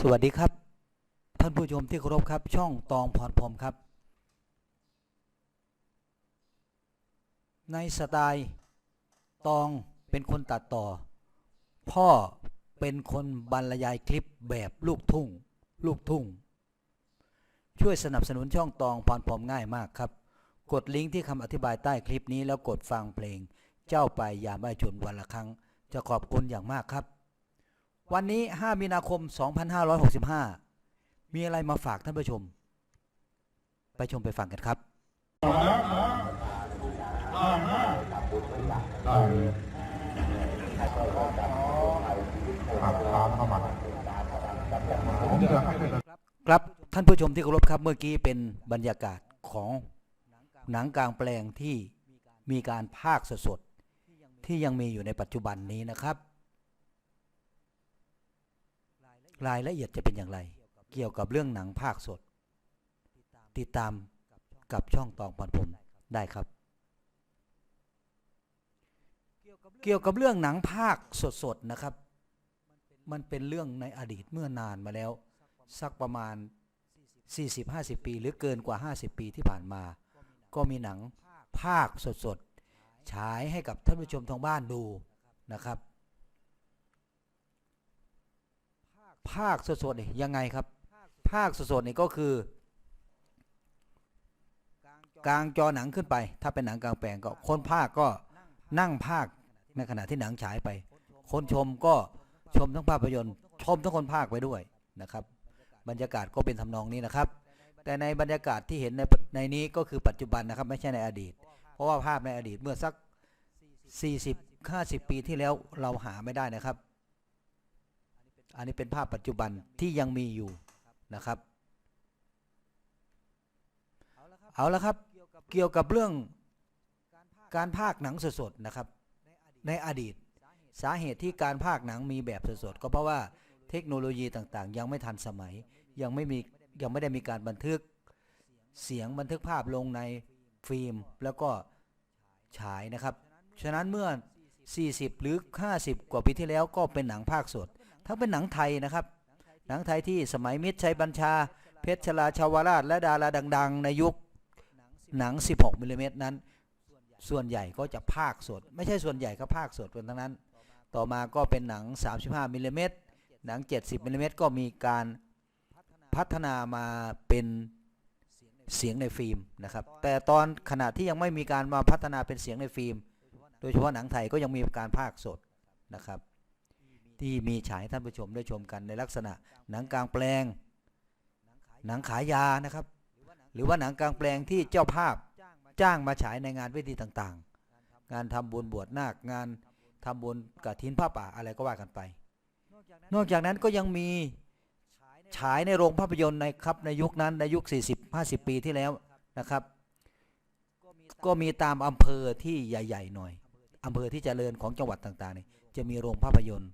สวัสดีครับ ท่านผู้ชมที่เคารพครับ ช่องตองพรพรมครับ ในสไตล์ตองเป็นคนตัดต่อ พ่อเป็นคนบรรยายคลิปแบบลูกทุ่ง ลูกทุ่ง ช่วยสนับสนุนช่องตองพรพรมง่ายมากครับ กดลิงก์ที่คำอธิบายใต้คลิปนี้แล้วกดฟังเพลง เจ้าไปยามไม่ชนวันละครั้ง จะขอบคุณอย่างมากครับ วันนี้ 5 มีนาคม 2565 มีอะไรมาฝากท่านผู้ชม ไปชมไปฟังกันครับครับตามเข้ามาผมจะให้เป็นครับท่านผู้ชมที่เคารพครับเมื่อกี้เป็นบรรยากาศของหนังกลางแปลงที่มีการภาคสดๆที่ยังมีอยู่ในปัจจุบันนี้นะครับ รายละเอียดจะเป็นอย่างไร เกี่ยวกับเรื่องหนังภาคสด ติดตามกับช่องตองพันผมได้ครับ เกี่ยวกับเรื่องหนังภาคสดๆนะครับ มันเป็นเรื่องในอดีตเมื่อนานมาแล้ว สักประมาณ 40-50 ปี หรือเกินกว่า 50 ปีที่ผ่านมา ก็มีหนังภาคสดๆฉายให้กับท่านผู้ชมทางบ้านดูนะครับ ภาคสดๆนี่ยังไงครับ ภาคสดๆนี่ก็คือกลางจอหนังขึ้นไป ถ้าเป็นหนังกลางแปลงก็คนภาคก็นั่งภาคในขณะที่หนังฉายไป คนชมก็ชมทั้งภาพยนตร์ ชมทั้งคนภาคไปด้วยนะครับ บรรยากาศก็เป็นทำนองนี้นะครับ แต่ในบรรยากาศที่เห็นในในนี้ก็คือปัจจุบันนะครับ ไม่ใช่ในอดีต เพราะว่าภาพในอดีตเมื่อสัก 40 50 ปีที่แล้วเราหาไม่ได้นะครับ อันนี้เป็นภาพปัจจุบันที่ยังมีอยู่นะครับ เอาละครับเกี่ยวกับเรื่องการภาคหนังสดๆนะครับ ในอดีตสาเหตุที่การภาคหนังมีแบบสดๆก็เพราะว่าเทคโนโลยีต่างๆ ยังไม่ทันสมัยยังไม่มียังไม่ได้มีการบันทึกเสียงบันทึกภาพลงในฟิล์มแล้วก็ฉายนะครับ ฉะนั้นเมื่อ 40 หรือ 50 กว่าปีที่แล้วก็เป็นหนังภาคสด ถ้าเป็นหนังไทยนะครับ หนังไทยที่สมัยมิตรชัยบัญชา เพชรชลาชาวราชและดาราดัง ๆ ในยุคหนัง 16มิลลิเมตรนั้น ส่วนใหญ่ก็จะภาคสด ไม่ใช่ส่วนใหญ่ก็ภาคสดเป็นทั้งนั้น ต่อมาก็เป็นหนัง 35มิลลิเมตรหนัง 70มิลลิเมตรก็มีการพัฒนามาเป็นเสียงในฟิล์มนะครับ แต่ตอนขณะที่ยังไม่มีการมาพัฒนาเป็นเสียงในฟิล์ม โดยเฉพาะหนังไทยก็ยังมีการภาคสดนะครับ ที่มีฉายให้ท่านผู้ชมได้ชมกันในลักษณะ หนังกลางแปลง หนังขายยานะครับ หรือว่าหนังกลางแปลงที่เจ้าภาพจ้างมาฉายในงานเวทีต่างๆ งานทำบุญบวชนาคงานทำบุญกฐินผ้าป่าอะไรก็ว่ากันไป นอกจากนั้นก็ยังมีฉายในโรงภาพยนตร์ในครับในยุคนั้นในยุค 40-50 ปีที่แล้วนะครับ ก็มีตามอำเภอที่ใหญ่ ๆ หน่อยอำเภอที่เจริญของจังหวัดต่างๆนี่จะมีโรงภาพยนตร์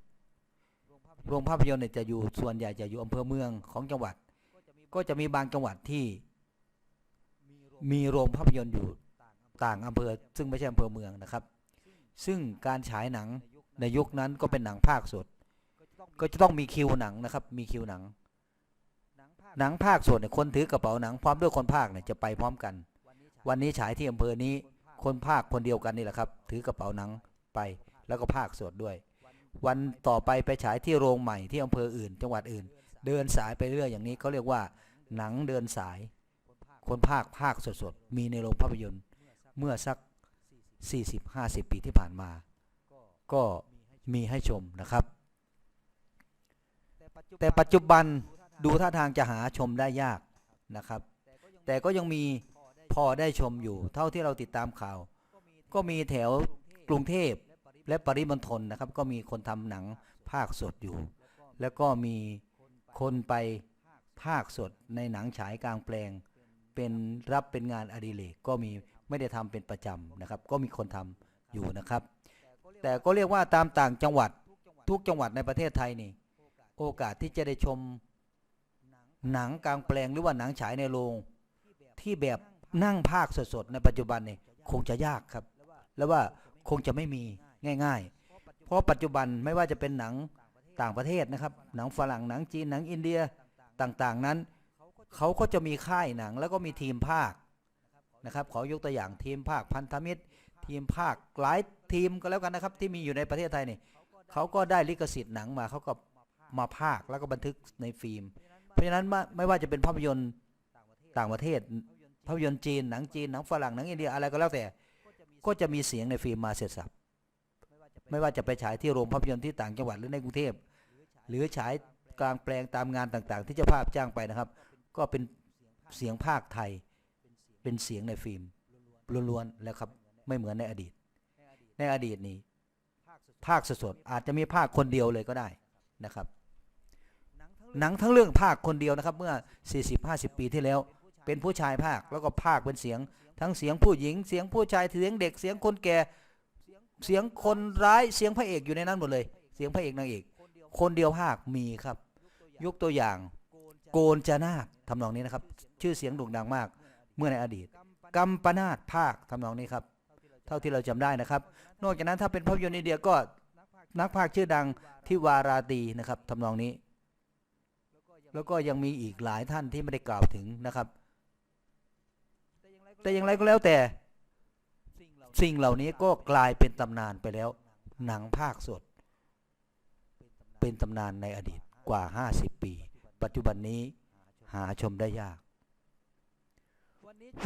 โรงภาพยนตร์เนี่ยจะอยู่ส่วนใหญ่จะอยู่อำเภอเมืองของจังหวัด ก็จะมีบางจังหวัดที่มีโรงภาพยนตร์อยู่ต่างอำเภอ ซึ่งไม่ใช่อำเภอเมืองนะครับ ซึ่งการฉายหนังในยุคนั้นก็เป็นหนังภาคสด ก็จะต้องมีคิวหนังนะครับ มีคิวหนัง หนังภาคสดเนี่ยคนถือกระเป๋าหนังพร้อมด้วยคนภาคเนี่ยจะไปพร้อมกัน วันนี้ฉายที่อำเภอนี้ คนภาคคนเดียวกันนี่แหละครับ ถือกระเป๋าหนังไปแล้วก็ภาคสดด้วย วันต่อไปไปฉายที่โรงใหม่ที่อำเภออื่น จังหวัดอื่น เดินสายไปเรื่อยอย่างนี้เขาเรียกว่า หนังเดินสาย คนภาคภาคสดๆมีในโรงภาพยนตร์ เมื่อสัก 40-50 ปีที่ผ่านมา ก็มีให้ชมนะครับ แต่ปัจจุบันดูท่าทางจะหาชมได้ยากนะครับ แต่ก็ยังมีพอได้ชมอยู่ เท่าที่เราติดตามข่าว ก็มีแถวกรุงเทพ และปริมณฑลนะครับ ก็มีคนทำหนังภาคสดอยู่ แล้วก็มีคนไปภาคสดในหนังฉายกลางแปลง เป็นรับเป็นงานอดิเรกก็มีไม่ได้ทำเป็นประจำนะครับ ก็มีคนทำอยู่นะครับ แต่ก็เรียกว่าตามต่างจังหวัดทุกจังหวัดในประเทศไทยนี่ โอกาสที่จะได้ชมหนังกลางแปลงหรือว่าหนังฉายในโรงที่แบบนั่งภาคสดๆในปัจจุบันนี่คงจะยากครับ แล้วว่าคงจะไม่มี ง่าย ๆ เพราะปัจจุบันไม่ว่าจะเป็นหนังต่างประเทศนะครับ หนังฝรั่งหนังจีนหนังอินเดียต่างๆนั้น เขาก็จะมีค่ายหนังแล้วก็มีทีมภาคนะครับขอยกตัวอย่างทีมภาคพันธมิตร ทีมภาคหลายทีมก็แล้วกันนะครับ ที่มีอยู่ในประเทศไทยนี่เขาก็ได้ลิขสิทธิ์หนังมาเขาก็มาภาคแล้วก็บันทึกในฟิล์ม เพราะฉะนั้นไม่ว่าจะเป็นภาพยนตร์ต่างประเทศ ภาพยนตร์จีนหนังจีนหนังฝรั่งหนังอินเดียอะไรก็แล้วแต่ ก็จะมีเสียงในฟิล์มมาเสร็จสับ ไม่ว่าจะไปฉายที่โรงภาพยนตร์ที่ต่างจังหวัดหรือในกรุงเทพหรือฉายกลางแปลงตามงานต่างๆ ที่เจ้าภาพจ้างไปนะครับ ก็เป็นเสียงภาคไทย เป็นเสียงในฟิล์มล้วนๆแล้วครับไม่เหมือนในอดีต ในอดีตนี้ ภาคสดๆอาจจะมีภาคคนเดียวเลยก็ได้นะครับ หนังทั้งเรื่องภาคคนเดียวนะครับ เมื่อ 40-50 ปีที่แล้ว เป็นผู้ชายภาคแล้วก็ภาคเป็นเสียง ทั้งเสียงผู้หญิง เสียงผู้ชายเสียงเด็กเสียงคนแก่ เสียงคนร้ายเสียงพระเอกอยู่ในนั้นหมดเลย เสียงพระเอกนางเอก คนเดียวภาคมีครับ ยกตัวอย่าง โกนจนาคทำนองนี้นะครับ ชื่อเสียงโด่งดังมาก เมื่อในอดีตกัมปนาตภาคทำนองนี้ครับ เท่าที่เราจำได้นะครับ นอกจากนั้นถ้าเป็นภาพยนตร์อินเดียก็นักภาคชื่อดังที่วาราตีนะครับทำนองนี้ แล้วก็ยังมีอีกหลายท่านที่ไม่ได้กล่าวถึงนะครับ แต่อย่างไรก็แล้วแต่ สิ่งเหล่านี้ก็กลายเป็นตำนานไปแล้ว หนังภาคสด เป็นตำนานในอดีตกว่า 50 ปี ปัจจุบันนี้หาชมได้ยาก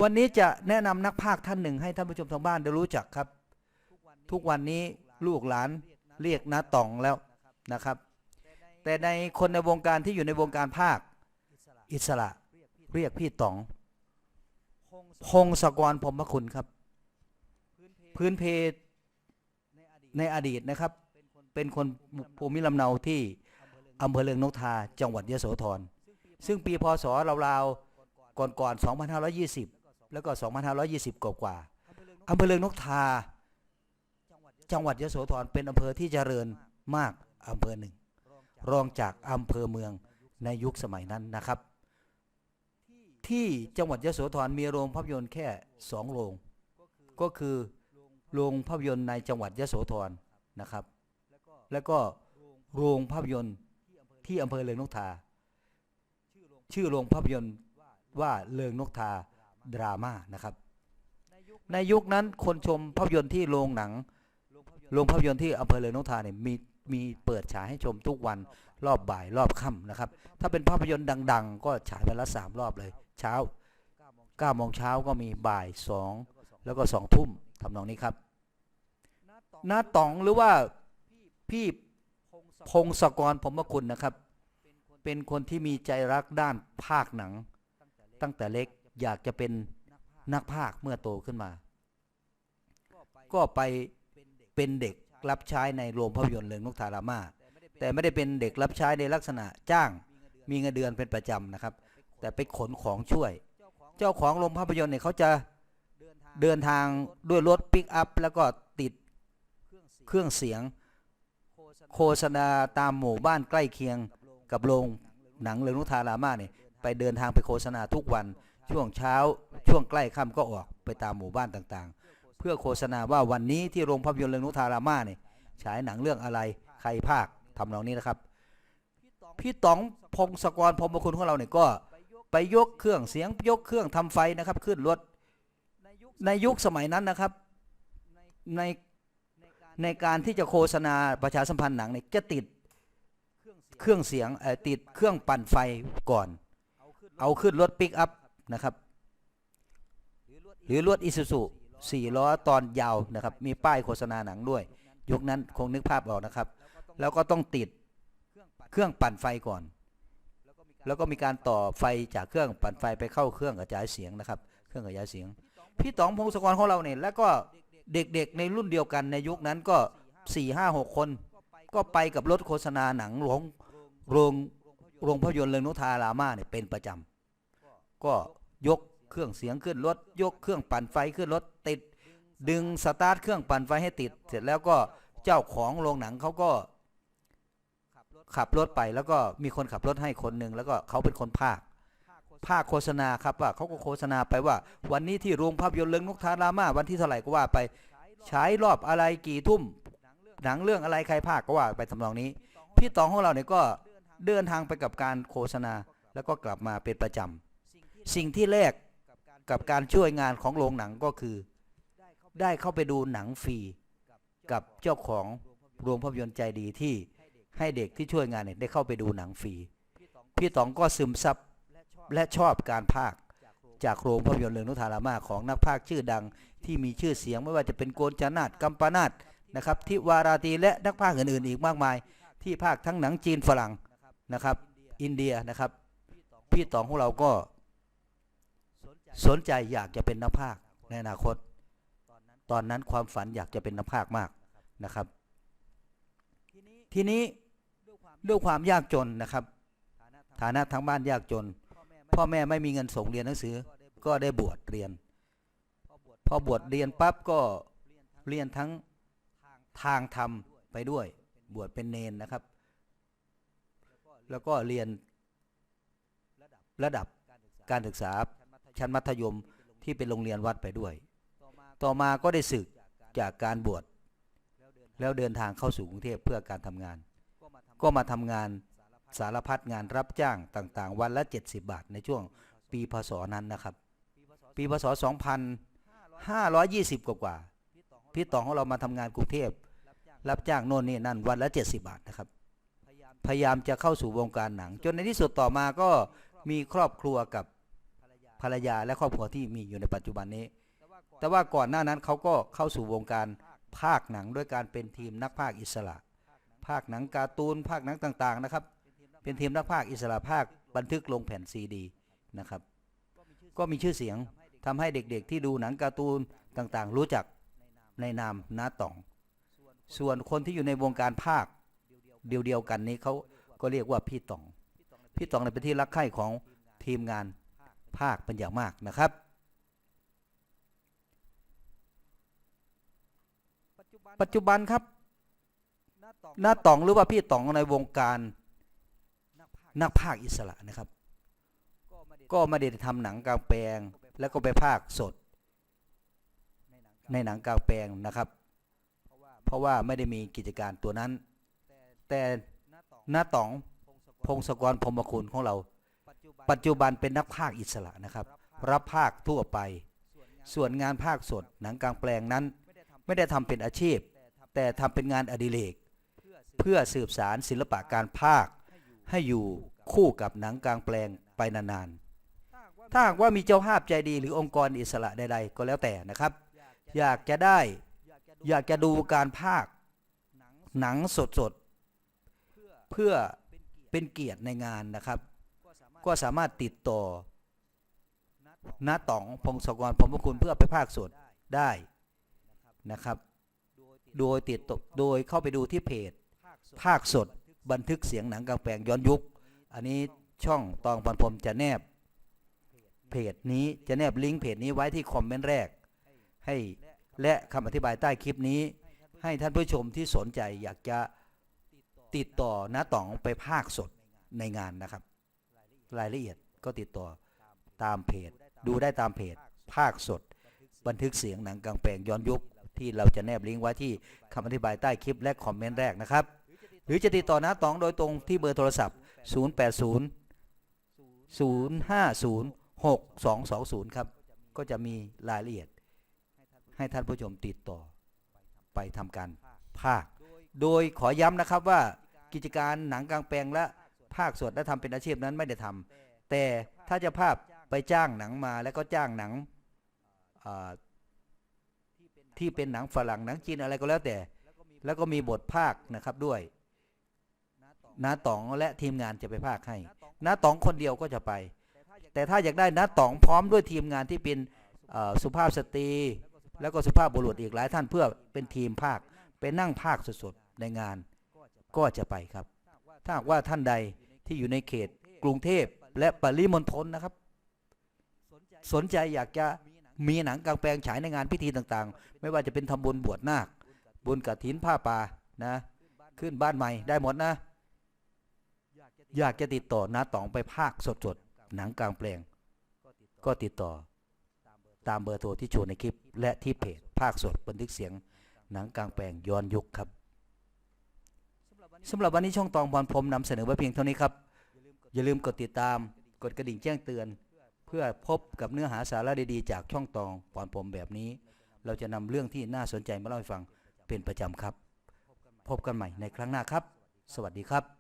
วันนี้จะแนะนำนักภาคท่านหนึ่งให้ท่านผู้ชมทางบ้านได้รู้จักครับ ทุกวันนี้ลูกหลานเรียกนาต๋องแล้วนะครับ แต่ในคนในวงการที่อยู่ในวงการภาคอิสระเรียกพี่ต๋องพงศกรพรหมคุณครับ พื้นเพในอดีตนะครับ เป็นคนภูมิลำเนาที่อำเภอเลืองนกทา จังหวัดยโสธร ซึ่งปีพศราวๆก่อนๆ 2520 แล้วก็ 2520 กว่าๆอำเภอเลืองนกทา จังหวัดยโสธรเป็นอำเภอที่เจริญมากอำเภอหนึ่ง รองจากอำเภอเมืองในยุคสมัยนั้นนะครับ ที่จังหวัดยโสธรมีโรงภาพยนตร์แค่สองโรง ก็คือ โรงภาพยนตร์ในจังหวัดยโสธรนะครับ แล้วก็โรงภาพยนตร์ที่อำเภอเลิงนกทา ชื่อโรงภาพยนตร์ว่าเลิงนกทาดราม่านะครับ ในยุคนั้นคนชมภาพยนตร์ที่โรงหนังโรงภาพยนตร์ที่อำเภอเลิงนกทาเนี่ยมีมีเปิดฉายให้ชมทุกวันรอบบ่ายรอบค่ำนะครับ ถ้าเป็นภาพยนตร์ดัง ๆ ก็ฉายวันละสามรอบเลย เช้า9โมงเช้าก็มีบ่ายสองแล้วก็สองทุ่มทำนองนี้ครับ น้าต๋องหรือว่าพี่พงศกรพรหมคุณนะครับ เป็นคนที่มีใจรักด้านภาคหนัง ตั้งแต่เล็กอยากจะเป็นนักภาคเมื่อโตขึ้นมา ก็ไปเป็นเด็กรับใช้ในโรงภาพยนตร์เรืองนกทารามา แต่ไม่ได้เป็นเด็กรับใช้ในลักษณะจ้างมีเงินเดือนเป็นประจำนะครับ แต่ไปขนของช่วย เจ้าของโรงภาพยนตร์เนี่ยเขาจะเดินทางด้วยรถปิกอัพแล้วก็ เครื่องเสียง โฆษณาตามหมู่บ้านใกล้เคียงกับโรงหนังเรืองนุทารามาเนี่ยไปเดินทางไปโฆษณาทุกวันช่วงเช้าช่วงใกล้ค่ำก็ออกไปตามหมู่บ้านต่างๆ เพื่อโฆษณาว่าวันนี้ที่โรงภาพยนตร์เรืองนุทารามาเนี่ยฉายหนังเรื่องอะไรใครภาคทำนองนี้นะครับ พี่ต๋องพงศกรพรมคุณของเราเนี่ยก็ไปยกเครื่องเสียงยกเครื่องทำไฟนะครับ ขึ้นรถในยุคสมัยนั้นนะครับ ใน ในการที่จะโฆษณาประชาสัมพันธ์หนังเนี่ยจะติดเครื่องเสียงเอ่อติดเครื่องปั่นไฟก่อน เอาขึ้นรถปิกอัพนะครับ หรือรถอิซูซุสี่ล้อตอนยาวนะครับ มีป้ายโฆษณาหนังด้วยยุคนั้นคงนึกภาพออกนะครับ แล้วก็ต้องติดเครื่องปั่นไฟก่อน แล้วก็มีการต่อไฟจากเครื่องปั่นไฟไปเข้าเครื่องกระจายเสียงนะครับ เครื่องกระจายเสียง พี่ต๋องพงศกรของเราเนี่ยแล้วก็ เด็กๆในรุ่นเดียวกันในยุคนั้นก็สี่ห้าหกคน ก็ไปกับรถโฆษณาหนังโรงโรงโรงภาพยนตร์เรืองนุทารามาเนี่ยเป็นประจำก็ยกเครื่องเสียงขึ้นรถยกเครื่องปั่นไฟขึ้นรถติด ดึงสตาร์ทเครื่องปั่นไฟให้ติด เสร็จแล้วก็เจ้าของโรงหนังเขาก็ขับรถไปแล้วก็มีคนขับรถให้คนหนึ่งแล้วก็เขาเป็นคนภาค ภาคโฆษณาครับว่าเขาก็โฆษณาไปว่า วันนี้ที่โรงภาพยนตร์เรื่องนกทารามาวันที่เท่าไหร่ก็ว่าไปฉายรอบอะไรกี่ทุ่ม หนังเรื่องอะไรใครภาคก็ว่าไปทำนองนี้ พี่ตองของเราเนี่ยก็เดินทางไปกับการโฆษณาแล้วก็กลับมาเป็นประจำสิ่งที่แรกกับการช่วยงานของโรงหนังก็คือ ได้เข้าไปดูหนังฟรีกับเจ้าของโรงภาพยนตร์ใจดีที่ให้เด็กที่ช่วยงานเนี่ยได้เข้าไปดูหนังฟรีพี่ตองก็ซึมซับ และชอบการพากย์จากโรงภาพยนตร์เรื่องนุธารามาของนักพากย์ชื่อดังที่มีชื่อเสียงไม่ว่าจะเป็นโกนจนาตกัมปนาตนะครับทิวาราตีและนักพากย์อื่นๆ อีกมากมาย ที่พากย์ทั้งหนังจีนฝรั่งนะครับ อินเดียนะครับ พี่ตองของเราก็สนใจอยากจะเป็นนักพากย์ในอนาคต ตอนนั้นความฝันอยากจะเป็นนักพากย์มากนะครับ ทีนี้ด้วยความยากจนนะครับ ฐานะทั้งบ้านยากจน พ่อแม่ไม่มีเงินส่งเรียนหนังสือ ก็ได้บวชเรียน พอบวชเรียนปั๊บก็เรียนทั้งทางธรรมไปด้วย บวชเป็นเนนนะครับ แล้วก็เรียนระดับการศึกษาชั้นมัธยมที่เป็นโรงเรียนวัดไปด้วย ต่อมาก็ได้ศึกจากการบวชแล้วเดินทางเข้าสู่กรุงเทพเพื่อการทำงาน ก็มาทำงาน สารพัดงานรับจ้างต่างๆ วันละ 70 บาทในช่วงปีพศนั้นนะครับ ปีพศ 2520 กว่ากว่าๆพี่ตองของเรามาทำงานกรุงเทพ รับจ้างโน่นนี่นั่นวันละ 70 บาทนะครับ พยายามจะเข้าสู่วงการหนัง จนในที่สุดต่อมาก็มีครอบครัวกับภรรยาและครอบครัวที่มีอยู่ในปัจจุบันนี้ แต่ว่าก่อนหน้านั้นเขาก็เข้าสู่วงการภาคหนังด้วยการเป็นทีมนักภาคอิสระ ภาคหนังการ์ตูนภาคหนังต่างๆนะครับ เป็นทีมนักภาคอิสระภาคบันทึกลงแผ่นซีดีนะครับ ก็มีชื่อเสียงทำให้เด็กๆ ที่ดูหนังการ์ตูนต่างๆ รู้จักในนามน้าต๋อง ส่วนคนที่อยู่ในวงการภาคเดียวๆกันนี้เขาก็เรียกว่าพี่ต๋อง พี่ต๋องเนี่ยเป็นที่รักใคร่ของทีมงานภาคเป็นอย่างมากนะครับ ปัจจุบันครับน้าต๋องหรือว่าพี่ต๋องในวงการ นักภาคอิสระนะครับ ก็ไม่ได้ทำหนังกลางแปลง แล้วก็ไปภาคสด ในหนังกลางแปลงนะครับ เพราะว่าไม่ได้มีกิจการตัวนั้น แต่หน้าต๋องพงศกรพรมคุณของเรา ปัจจุบันเป็นนักภาคอิสระนะครับ รับภาคทั่วไป ส่วนงานภาคสดหนังกลางแปลงนั้น ไม่ได้ทำเป็นอาชีพ แต่ทำเป็นงานอดิเรก เพื่อสืบสารศิลปะการภาค ให้อยู่คู่กับหนังกลางแปลงไปนานๆ ถ้าหากว่ามีเจ้าภาพใจดีหรือองค์กรอิสระใดๆ ก็แล้วแต่นะครับ อยากจะได้อยากจะดูการภาคหนังสดๆ เพื่อเป็นเกียรติในงานนะครับ ก็สามารถติดต่อณต๋องพงศกรพรหมคุณเพื่อไปภาคสดได้นะครับ โดยติดต่อโดยเข้าไปดูที่เพจ ภาคสด บันทึกเสียงหนังกลางแปลงย้อนยุค อันนี้ช่องตองพันพรมจะแนบเพจนี้จะแนบลิงก์เพจนี้ไว้ที่คอมเมนต์แรก ให้และคำอธิบายใต้คลิปนี้ ให้ท่านผู้ชมที่สนใจอยากจะติดต่อน้าต๋องไปภาคสดในงานนะครับ รายละเอียดก็ติดต่อตามเพจ ดูได้ตามเพจ ภาคสด บันทึกเสียงหนังกลางแปลงย้อนยุค ที่เราจะแนบลิงก์ไว้ที่คำอธิบายใต้คลิปและคอมเมนต์แรกนะครับ หรือจะติดต่อน้าตองโดยตรงที่เบอร์โทรศัพท์ 080 050 6220 ครับ ก็จะมีรายละเอียด ให้ท่านผู้ชมติดต่อไปทำการภาค โดยขอย้ำนะครับว่ากิจการหนังกลางแปลงและภาคสดและทำเป็นอาชีพนั้นไม่ได้ทำแต่ถ้าจะภาพไปจ้างหนังมาแล้วก็จ้างหนังที่เป็นหนังฝรั่งหนังจีนอะไรก็แล้วแต่ แล้วก็มีบทภาคนะครับด้วย น้าต๋องและทีมงานจะไปภาคให้น้าต๋องคนเดียวก็จะไป แต่ถ้าอยากได้น้าต๋องพร้อมด้วยทีมงานที่เป็นสุภาพสตรี แล้วก็สุภาพบุรุษอีกหลายท่านเพื่อเป็นทีมภาคไปนั่งภาคสดๆในงานก็จะไปครับ ถ้าหากว่าท่านใดที่อยู่ในเขตกรุงเทพและปริมณฑลนะครับ สนใจอยากจะมีหนังกลางแปลงฉายในงานพิธีต่างๆ ไม่ว่าจะเป็นทำบุญบวชนาคบุญกฐินผ้าป่านะ ขึ้นบ้านใหม่ได้หมดนะ อยากจะติดต่อนาต๋องไปภาคสดๆ หนังกลางแปลง ก็ติดต่อตามเบอร์โทรที่โชว์ในคลิป และที่เพจภาคสดบันทึกเสียงหนังกลางแปลงย้อนยุคครับสำหรับวันนี้ช่องตองพรพรมนำเสนอไว้เพียงเท่านี้ครับ อย่าลืมกดติดตาม กดกระดิ่งแจ้งเตือน เพื่อพบกับเนื้อหาสาระดีๆ จากช่องตองพรพรมแบบนี้ เราจะนำเรื่องที่น่าสนใจมาเล่าให้ฟังเป็นประจำครับ พบกันใหม่ในครั้งหน้าครับ สวัสดีครับ